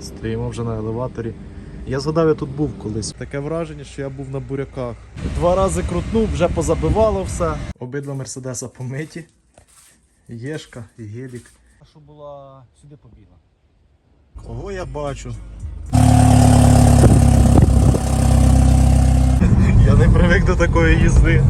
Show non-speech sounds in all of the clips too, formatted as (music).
Стоїмо вже на елеваторі. Я згадав, я тут був колись. Таке враження, що я був на буряках. Два рази крутнув, вже позабивало все. Обидва мерседеса помиті. Єшка і гелік. А що була сюди побігла? Кого я бачу? Я не привик до такої їзди.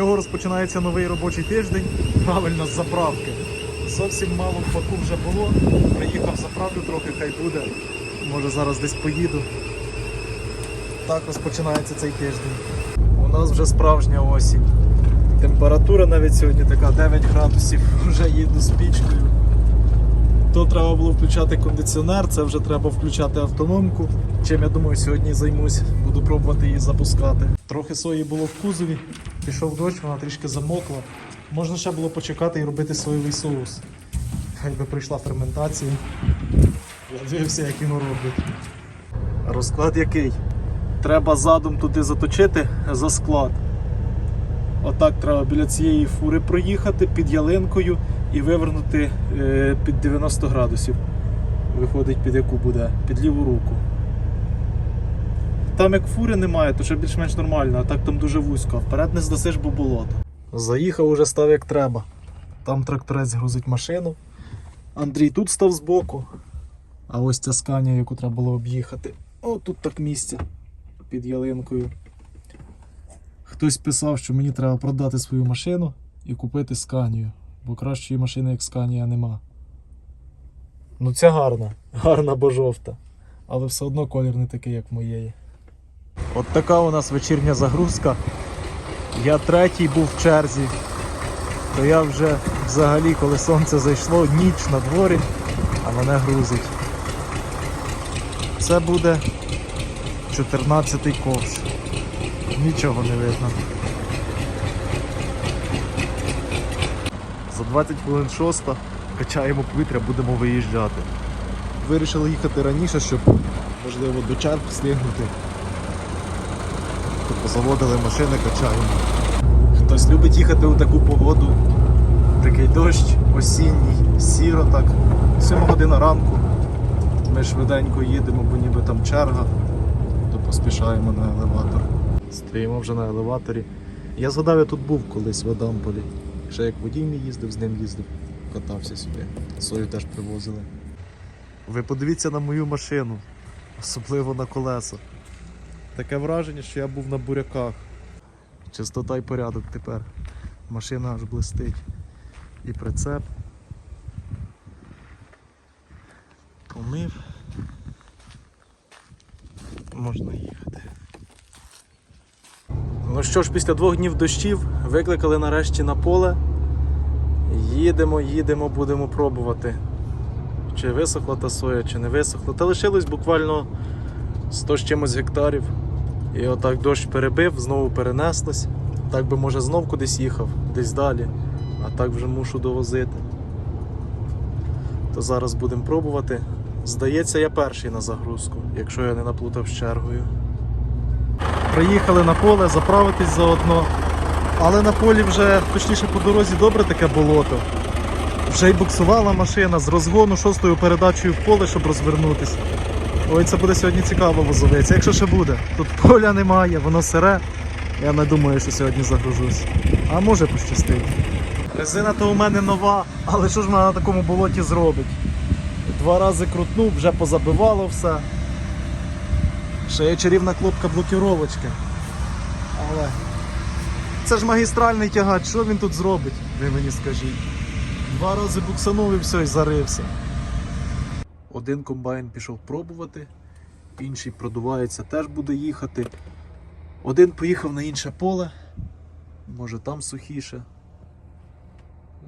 Чого розпочинається новий робочий тиждень? Правильно, з заправки. Зовсім мало в баку вже було. Приїхав заправлю трохи, хай буде. Може зараз десь поїду. Так розпочинається цей тиждень. У нас вже справжня осінь. Температура навіть сьогодні така 9 градусів, (laughs) вже їду з пічкою. То треба було включати кондиціонер, це вже треба включати автономку. Чим я думаю, сьогодні займусь, буду пробувати її запускати. Трохи сої було в кузові, пішов дощ, вона трішки замокла. Можна ще було почекати і робити соєвий соус. Хай би прийшла ферментація. Я дивився, як він робить. Розклад який? Треба задом туди заточити за склад. Отак треба біля цієї фури проїхати під ялинкою і вивернути е, під 90 градусів. Виходить, під яку буде? Під ліву руку. Там як фури немає, то ще більш-менш нормально, а так там дуже вузько. Вперед не здасиш, бо болото. Заїхав, уже став як треба. Там тракторець грузить машину. Андрій тут став збоку. А ось ця сканя, яку треба було об'їхати. О, тут так місце під ялинкою. Хтось писав, що мені треба продати свою машину і купити сканію, бо кращої машини, як сканія, нема. Ну, ця гарна, гарна, бо жовта. Але все одно колір не такий, як моєї. От така у нас вечірня загрузка. Я третій був в черзі. То я вже взагалі, коли сонце зайшло, ніч на дворі, а мене грузить. Це буде 14-й ковш. Нічого не видно. За 20 хвилин шоста качаємо повітря, будемо виїжджати. Вирішили їхати раніше, щоб можливо до черг встигнути. Заводили машини, качаємо. Хтось любить їхати у таку погоду. Такий дощ осінній, сіро так. 7 година ранку. Ми швиденько їдемо, бо ніби там черга, то поспішаємо на елеватор. Стоїмо вже на елеваторі. Я згадав, я тут був колись в Адамполі. Ще як водій мій їздив, з ним їздив, катався сюди. Сою теж привозили. Ви подивіться на мою машину, особливо на колеса. Таке враження, що я був на буряках. Чистота й порядок тепер. Машина аж блистить. І прицеп. Помив. Можна їхати. Ну що ж, після двох днів дощів викликали нарешті на поле. Їдемо, їдемо, будемо пробувати. Чи висохла та соя, чи не висохла. Та лишилось буквально 100 з чимось гектарів. І отак дощ перебив, знову перенеслось. Так би може знов кудись їхав, десь далі. А так вже мушу довозити. То зараз будемо пробувати. Здається, я перший на загрузку, якщо я не наплутав з чергою. Приїхали на поле заправитись заодно. Але на полі вже, точніше по дорозі, добре таке болото. Вже й буксувала машина з розгону шостою передачею в поле, щоб розвернутися. Ой, це буде сьогодні цікаво возовиця. Якщо ще буде. Тут поля немає, воно сире. Я не думаю, що сьогодні загружусь. А може пощастить. Резина то у мене нова, але що ж вона на такому болоті зробить? Два рази крутнув, вже позабивало все. Ще є чарівна кнопка блокіровочки. Але це ж магістральний тягач, що він тут зробить? Ви мені скажіть. Два рази буксанув і все, і зарився. Один комбайн пішов пробувати, інший продувається, теж буде їхати. Один поїхав на інше поле, може там сухіше.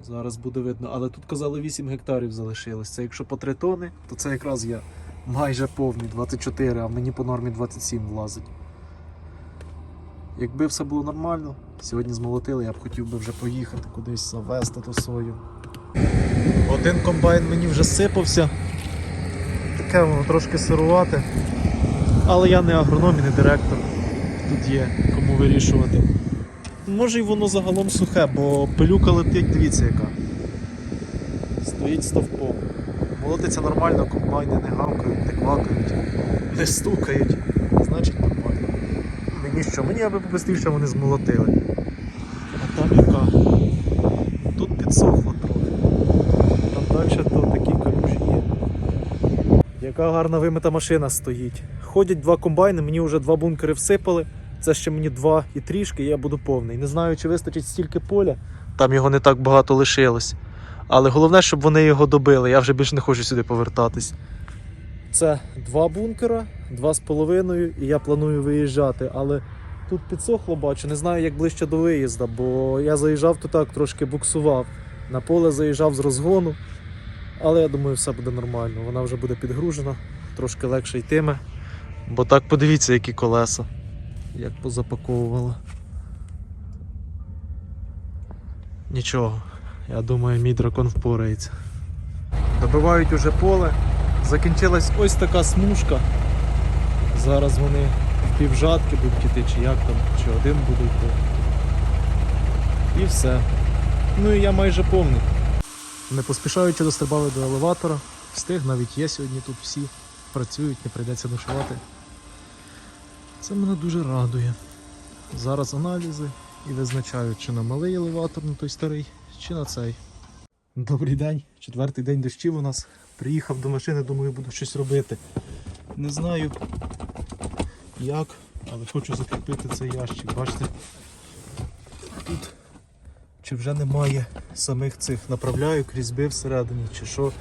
Зараз буде видно, але тут казали 8 гектарів залишилось. Це якщо по 3 тони, то це якраз я майже повний 24, а мені по нормі 27 влазить. Якби все було нормально, сьогодні змолотили, я б хотів би вже поїхати кудись завести ту сою. Один комбайн мені вже сипався. Таке воно трошки сирувате. Але я не агроном і не директор. Тут є кому вирішувати. Може й воно загалом сухе, бо пилюка летить, дивіться яка. Стоїть стовпом. Молотиться нормально, комбайни не гавкають, не квакають, не стукають. Значить нормально. Мені що? Мені аби побистріше вони змолотили. А там яка? Тут підсохло трохи. Там далі то такі калюжі є. Яка гарна вимита машина стоїть. Ходять два комбайни, мені вже два бункери всипали. Це ще мені два і трішки, і я буду повний. Не знаю, чи вистачить стільки поля. Там його не так багато лишилось. Але головне, щоб вони його добили. Я вже більше не хочу сюди повертатись. Це два бункера, два з половиною, і я планую виїжджати. Але тут підсохло, бачу, не знаю, як ближче до виїзду, бо я заїжджав то так, трошки буксував. На поле заїжджав з розгону. Але я думаю, все буде нормально. Вона вже буде підгружена, трошки легше йтиме. Бо так подивіться, які колеса, як позапаковувала. Нічого, я думаю, мій дракон впорається. Добивають уже поле. Закінчилась ось така смужка. Зараз вони в півжатки будуть йти, чи як там, чи один буде йти. І все. Ну і я майже повний. Не поспішаючи дострибали до елеватора. Встиг, навіть є сьогодні тут всі. Працюють, не прийдеться ночувати. Це мене дуже радує. Зараз аналізи і визначають, чи на малий елеватор, на той старий, чи на цей. Добрий день, четвертий день дощів у нас. Приїхав до машини, думаю, буду щось робити. Не знаю як, але хочу закріпити цей ящик. Бачите, тут чи вже немає самих цих направляю різьби всередині, чи що.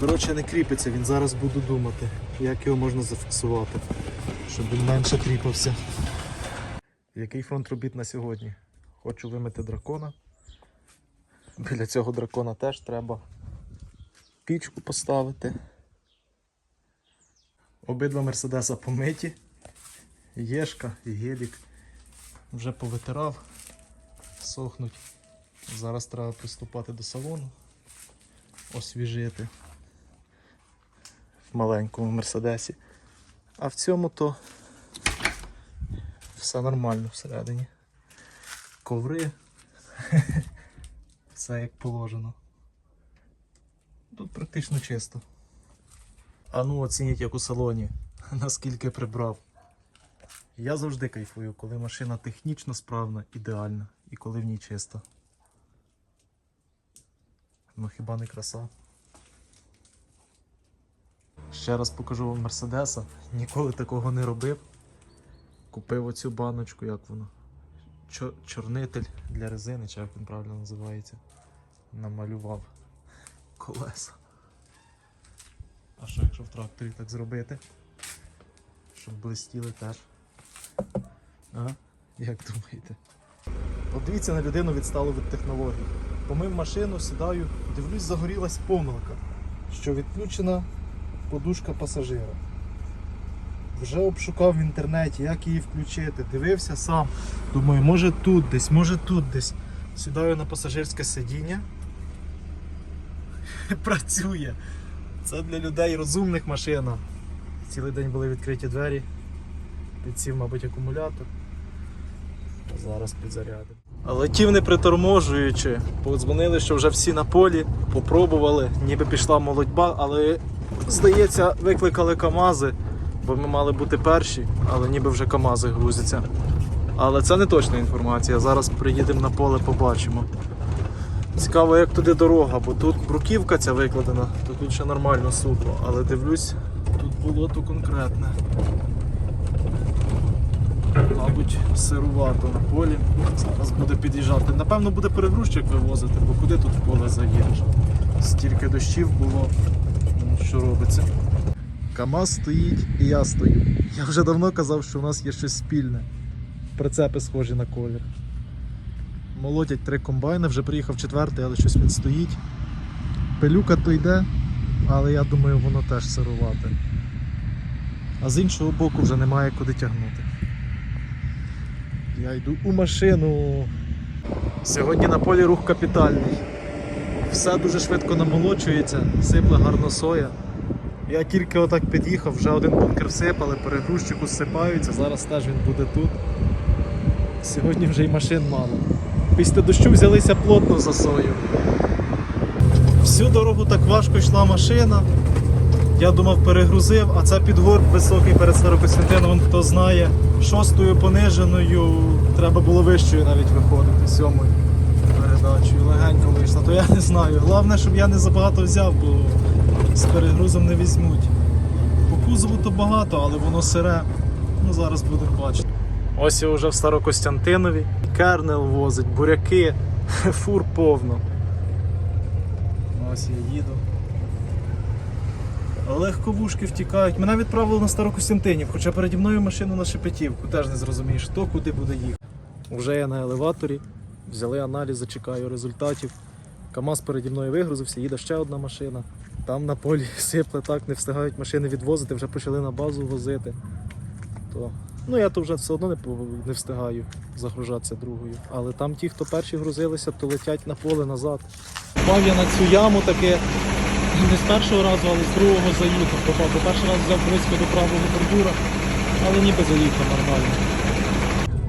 Коротше, не кріпиться, він зараз буду думати, як його можна зафіксувати, щоб він менше кріпився. Який фронт робіт на сьогодні? Хочу вимити дракона. Біля цього дракона теж треба пічку поставити. Обидва Мерседеса помиті. Єшка і гелік вже повитирав, сохнуть. Зараз треба приступати до салону, освіжити в маленькому мерседесі. А в цьому то все нормально всередині. Коври. (laughs) Все як положено. Тут практично чисто. А ну оцініть як у салоні, (laughs) наскільки прибрав. Я завжди кайфую, коли машина технічно справна, ідеальна і коли в ній чисто. Ну хіба не краса? Ще раз покажу вам Мерседеса. Ніколи такого не робив. Купив оцю баночку, як воно. Чо- чорнитель для резини, чи як він правильно називається. Намалював колеса. А що якщо в тракторі так зробити? Щоб блистіли теж. Ага, як думаєте? От дивіться на людину відсталу від технологій. Помив машину, сідаю, дивлюсь, загорілась помилка, що відключена подушка пасажира. Вже обшукав в інтернеті, як її включити. Дивився сам. Думаю, може тут десь, може тут десь. Сідаю на пасажирське сидіння. (laughs) Працює. Це для людей розумних машина. Цілий день були відкриті двері. Підсів, мабуть, акумулятор. Зараз підзарядимо. Летів не приторможуючи. Подзвонили, що вже всі на полі, попробували, ніби пішла молодьба, але здається, викликали КАМАЗи, бо ми мали бути перші, але ніби вже КАМАЗи грузяться. Але це не точна інформація. Зараз приїдемо на поле, побачимо. Цікаво, як туди дорога, бо тут бруківка ця викладена, то тут ще нормально сухо, але дивлюсь, тут болото конкретне. Мабуть, сирувато на полі. Зараз буде під'їжджати. Напевно, буде перегрузчик вивозити, бо куди тут в поле заїдеш? Стільки дощів було. Ну, Що робиться? КАМАЗ стоїть і я стою. Я вже давно казав, що у нас є щось спільне. Прицепи схожі на колір. Молотять три комбайни, вже приїхав четвертий, але щось він стоїть. Пилюка то йде, але я думаю, воно теж сирувате. А з іншого боку вже немає куди тягнути. Я йду у машину. Сьогодні на полі рух капітальний. Все дуже швидко намолочується, сипле гарно соя. Я тільки отак під'їхав, вже один бункер всипали, перегрузчику зсипаються, зараз теж він буде тут. Сьогодні вже й машин мало. Після дощу взялися плотно за сою. Всю дорогу так важко йшла машина. Я думав, перегрузив, а це підгорб високий перед Старокостянтиновим, хто знає. Шостою пониженою треба було вищою навіть виходити, сьомою передачею. Легенько вийшла. То я не знаю. Головне, щоб я не забагато взяв, бо з перегрузом не візьмуть. По кузову то багато, але воно сире. Ну зараз будемо бачити. Ось я вже в Старокостянтинові. Кернел возить, буряки, (laughs) фур повно. Ось я їду. Легковушки втікають. Мене відправили на Старокостянтинів, хоча переді мною машину на Шепетівку. Теж не зрозумієш, хто куди буде їхати. Вже я на елеваторі, взяли аналізи, чекаю результатів. КАМАЗ переді мною вигрузився, їде ще одна машина. Там на полі (laughs) сипле так, не встигають машини відвозити, вже почали на базу возити. То... Ну я то вже все одно не, не встигаю загружатися другою. Але там ті, хто перші грузилися, то летять на поле назад. Попав я на цю яму таке не з першого разу, але з другого заїхав. Бо перший раз взяв близько до правого бордюра, але ніби заїхав нормально.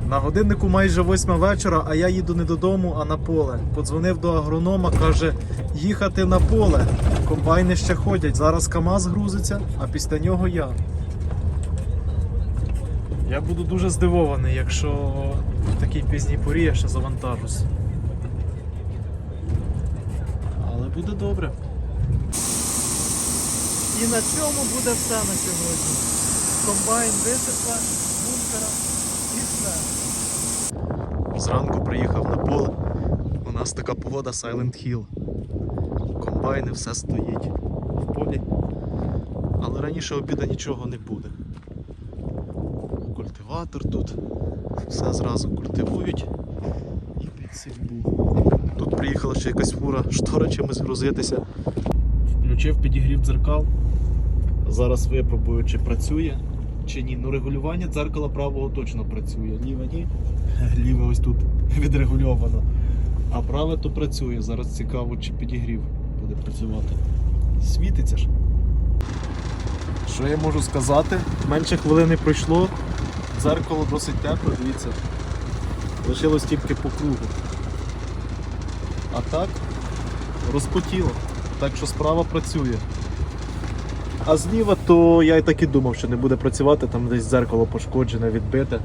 На годиннику майже восьма вечора, а я їду не додому, а на поле. Подзвонив до агронома, каже, їхати на поле. Комбайни ще ходять. Зараз КАМАЗ грузиться, а після нього я. Я буду дуже здивований, якщо в такій пізній порі я ще завантажусь. Але буде добре. І на цьому буде все на сьогодні. Комбайн висипка, бункера і все. Зранку приїхав на поле. У нас така погода Silent Hill. Комбайни, все стоїть в полі. Але раніше обіда нічого не буде. Культиватор тут. Все зразу культивують і під сільбу. Тут приїхала ще якась фура штора чимось грузитися. Включив підігрів дзеркал. Зараз випробую, чи працює, чи ні. Ну регулювання дзеркала правого точно працює. Ліве ні. (laughs) Ліве ось тут (laughs) відрегульовано. А праве то працює. Зараз цікаво, чи підігрів буде працювати. Світиться ж. Що я можу сказати? Менше хвилини пройшло. Дзеркало досить тепле, дивіться. Лишилось тільки по кругу. А так розпотіло. Так що справа працює. А зліва, то я і так і думав, що не буде працювати, там десь дзеркало пошкоджене, відбите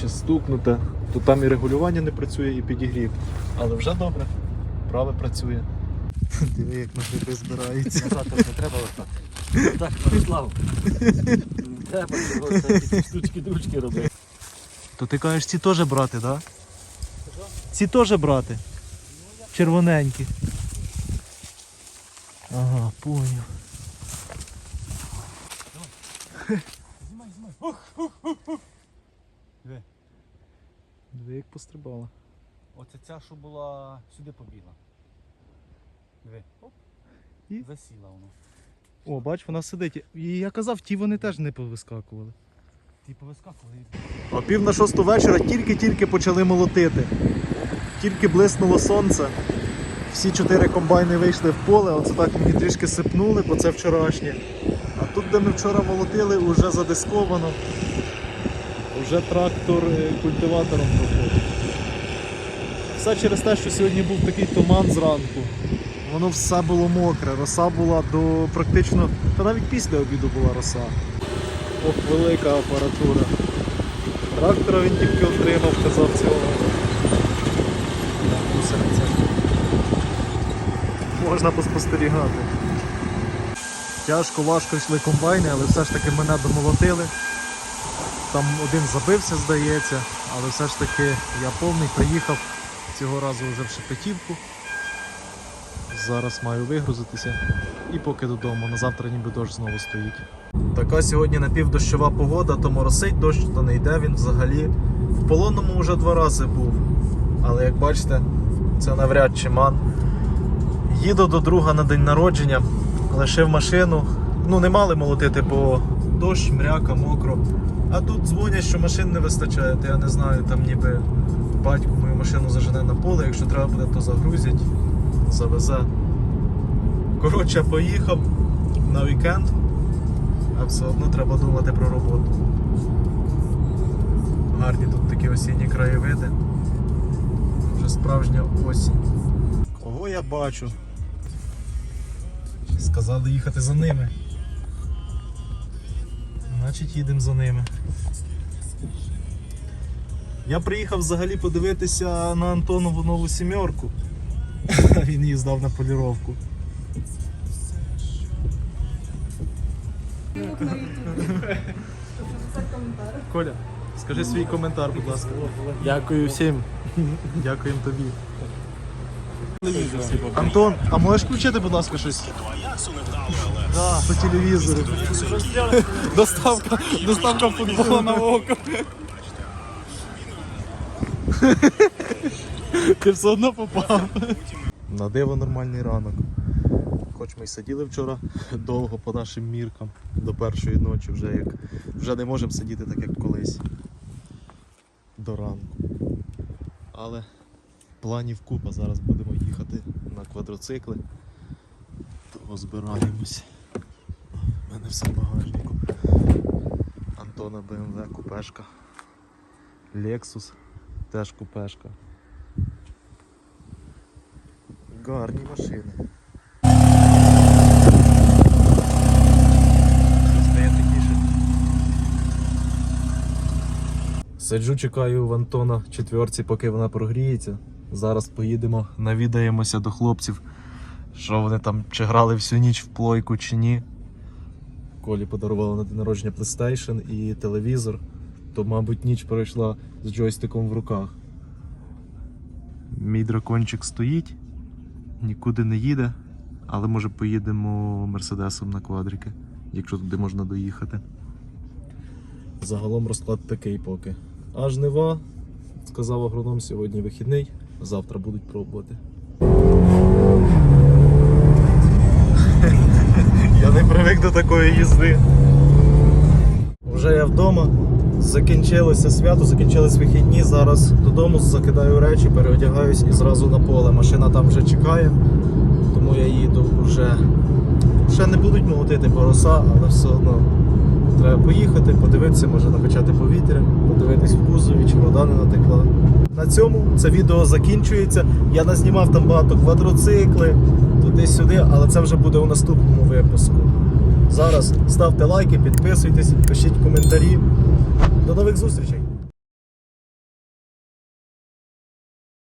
чи стукнуте, то там і регулювання не працює, і підігрів. Але вже добре, праве працює. (laughs) Диви, як на гриби збирається. Назад не треба отак. Так, Мирослав. Не Треба цього всякі штучки-дручки робити. То ти кажеш, ці теж брати, так? Да? Ці теж брати. Червоненькі. Ага, поняв. Знімай, знімай. Ух, ух, ух, ух. Диви. Диви, як пострибала. Оце ця, що була сюди побігла. Диви. Оп. І? Засіла воно. О, бач, вона сидить. І я казав, ті вони теж не повискакували. Ти повискакували. О пів на шосту вечора тільки-тільки почали молотити. Тільки блиснуло сонце. Всі чотири комбайни вийшли в поле, оце так мені трішки сипнули, бо це вчорашнє. А тут, де ми вчора молотили, вже задисковано. Уже трактор е, культиватором проходить. Все через те, що сьогодні був такий туман зранку. Воно все було мокре, роса була до практично, та навіть після обіду була роса. Ох, велика апаратура. Трактора він тільки отримав, казав цього. Можна поспостерігати. Тяжко, важко йшли комбайни, але все ж таки мене домолотили. Там один забився, здається, але все ж таки я повний приїхав цього разу вже в Шепетівку. Зараз маю вигрузитися і поки додому. На завтра ніби дощ знову стоїть. Така сьогодні напівдощова погода, то моросить дощ, то не йде він взагалі. В полонному вже два рази був. Але як бачите, це навряд чи ман. Їду до друга на день народження, лишив машину. Ну, не мали молотити, бо дощ, мряка, мокро. А тут дзвонять, що машин не вистачає, то я не знаю, там ніби батько мою машину зажене на поле, якщо треба буде, то загрузять, завезе. Коротше, поїхав на вікенд, а все одно треба думати про роботу. Гарні тут такі осінні краєвиди. Вже справжня осінь. Кого я бачу? Сказали їхати за ними. Значить їдемо за ними. Я приїхав взагалі подивитися на Антонову нову сімерку. (laughs) Він її здав на поліровку. Коля, скажи свій коментар, будь ласка. Дякую всім. Дякуємо тобі. Антон, а можеш включити, будь ласка, щось? Да, по телевізору. Доставка, доставка футболу на око. Ти все одно попав. На диво нормальний ранок. Хоч ми й сиділи вчора довго по нашим міркам до першої ночі, вже як вже не можемо сидіти так, як колись. До ранку. Але планів купа. Зараз будемо їхати на квадроцикли. Того збираємось. У мене все в багажнику. Антона BMW купешка. Lexus теж купешка. Гарні машини. Сиджу, чекаю в Антона четверці, поки вона прогріється. Зараз поїдемо, навідаємося до хлопців, що вони там чи грали всю ніч в плойку чи ні. Колі подарували на день народження PlayStation і телевізор, то, мабуть, ніч пройшла з джойстиком в руках. Мій дракончик стоїть, нікуди не їде, але може поїдемо мерседесом на квадрики, якщо туди можна доїхати. Загалом розклад такий поки. А жнива, сказав агроном, сьогодні вихідний, завтра будуть пробувати. Я не привик до такої їзди. Вже я вдома. Закінчилося свято, закінчились вихідні. Зараз додому закидаю речі, переодягаюсь і зразу на поле. Машина там вже чекає, тому я їду вже. Ще не будуть молотити пороса, але все одно треба поїхати, подивитися, може накачати повітря, подивитись в кузові, чи вода не натекла. На цьому це відео закінчується. Я назнімав там багато квадроцикли, туди-сюди, але це вже буде у наступному випуску. Зараз ставте лайки, підписуйтесь, пишіть коментарі. До нових зустрічей!